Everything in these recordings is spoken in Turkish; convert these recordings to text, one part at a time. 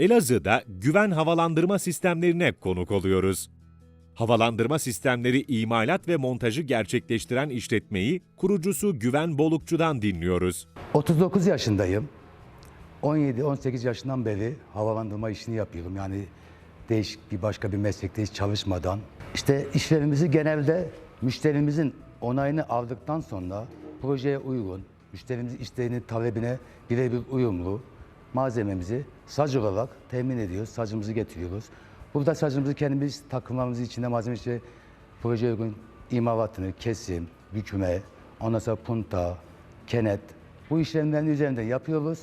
Elazığ'da güven havalandırma sistemlerine konuk oluyoruz. Havalandırma sistemleri imalat ve montajı gerçekleştiren işletmeyi kurucusu Güven Bolukçu'dan dinliyoruz. 39 yaşındayım. 17-18 yaşından beri havalandırma işini yapıyorum. Yani değişik bir başka bir meslekte hiç çalışmadan. İşte işlerimizi genelde müşterimizin onayını aldıktan sonra projeye uygun, müşterimizin isteğini, talebine birebir uyumlu malzememizi sac olarak temin ediyoruz. Sacımızı getiriyoruz. Burada sacımızı kendimiz takımlarımızın içinde malzeme işte projeye uygun imalatını, kesim, bükme, ondan sonra punta, kenet bu işlemlerin üzerinde yapıyoruz.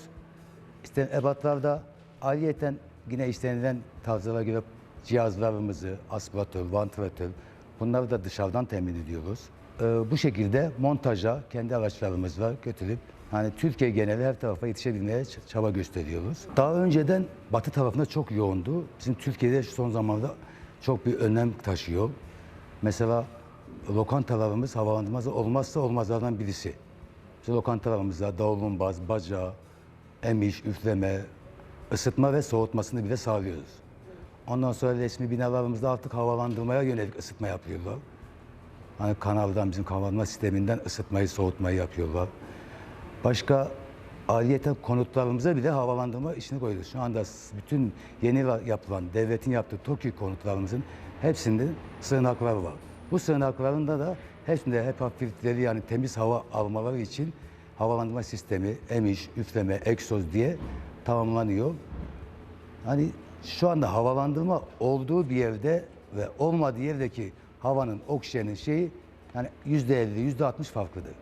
İşte ebatlarda ayrıyeten yine istenilen tarzlara göre cihazlarımızı, aspiratör, vantilatör bunları da dışarıdan temin ediyoruz. Ee, bu şekilde montaja kendi araçlarımızla götürüp hani Türkiye geneli her tarafa yetişebilmeye çaba gösteriyoruz. Daha önceden batı tarafında çok yoğundu. Bizim Türkiye'de şu son zamanlarda çok bir önem taşıyor. Mesela lokantalarımız havalandırması olmazsa olmazlardan birisi. İşte lokantalarımızda davlumbaz, baca, emiş, üfleme, ısıtma ve soğutmasını bile sağlıyoruz. Ondan sonra resmi binalarımızda artık havalandırmaya yönelik ısıtma yapıyorlar. Hani kanaldan bizim havalandırma sisteminden ısıtmayı, soğutmayı yapıyorlar. Başka aliyete konutlarımıza bile havalandırma işini koyuyoruz. Şu anda bütün yeni la- yapılan, devletin yaptığı TOKİ konutlarımızın hepsinde sığınaklar var. Bu sığınaklarında da hepsinde HEPA filtreleri yani temiz hava almaları için havalandırma sistemi, emiş, üfleme, egzoz diye tamamlanıyor. Hani şu anda havalandırma olduğu bir yerde ve olmadığı yerdeki havanın, oksijenin şeyi yani yüzde elli, yüzde altmış farklıdır.